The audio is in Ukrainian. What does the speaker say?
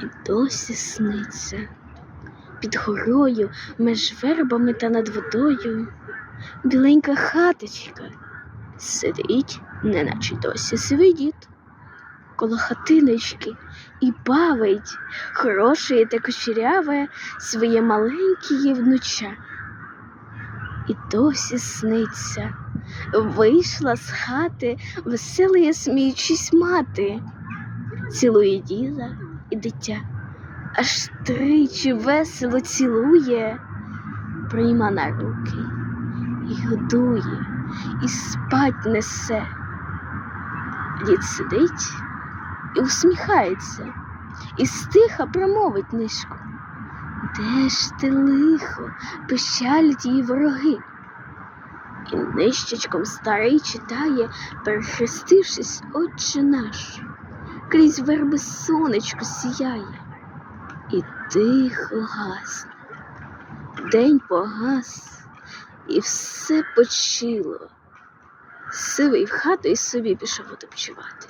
і досі сниться. Під горою, меж вербами та над водою, біленька хаточка сидить, неначе досі свидіт. Коло хатиночки і бавить хороше та кучеряве своє маленьке є внуча. І досі сниться, вийшла з хати, веселає сміючись мати, цілує діда дитя, аж тричі весело цілує, прийма на руки і годує, і спать несе. Дід сидить і усміхається, і стиха промовить нишку. Де ж ти лихо, пищалять її вороги? І нищечком старий читає, перехрестившись, отче наш, крізь верби сонечко сіяє, і тихо гасне. День погас, і все почило. Сивий в хату й собі пішов відпочивати.